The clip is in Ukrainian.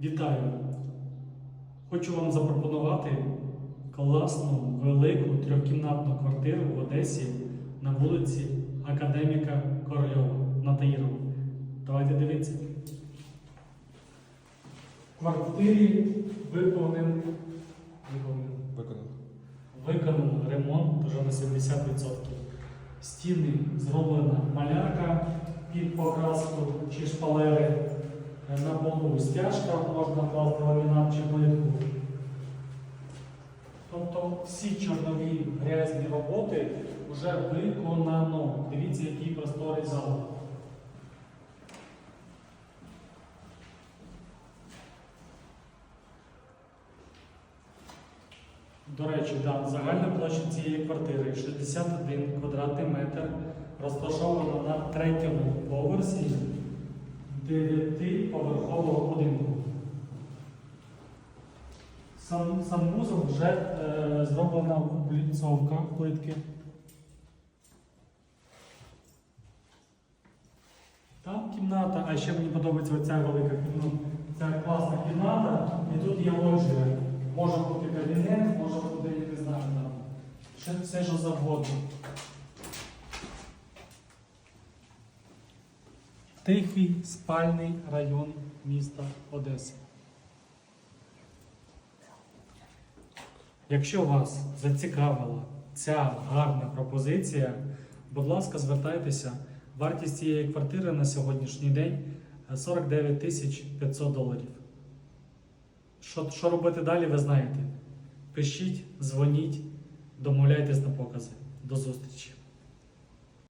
Вітаю! Хочу вам запропонувати класну, велику трьохкімнатну квартиру в Одесі на вулиці Академіка Корольова на Таїрову. Давайте дивитися. В квартирі Виконано. Виконано ремонт вже на 70%. Стіни зроблена малярка під покраску чи шпалери. На полу стяжка можна класти ламінат чи плитку. Тобто всі чорнові грязні роботи вже виконано. Дивіться, який просторий зал. До речі, да, загальна площа цієї квартири 61 квадратний метр, розташована на третьому поверсі дев'ятиповерхового будинку. Сам, сам вузол вже е, зроблена обліцовка плитки. Там кімната, а ще мені подобається оця велика кімната. Ця класна кімната, і тут є лоджія. Може бути кабінет, може бути, я не знаю, там. Все що завгодно. Тихий спальний район міста Одеси. Якщо вас зацікавила ця гарна пропозиція, будь ласка, звертайтеся. Вартість цієї квартири на сьогоднішній день е, 49 тисяч 500 доларів. Що, що робити далі, ви знаєте. Пишіть, дзвоніть, домовляйтесь на покази. До зустрічі!